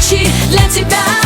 같이 Let's it back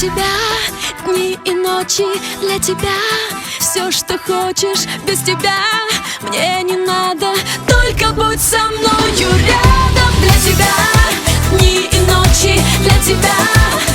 тебя. Дни и ночи для тебя. Все, что хочешь, без тебя. Мне не надо. Только будь со мною рядом для тебя. Дни и ночи для тебя.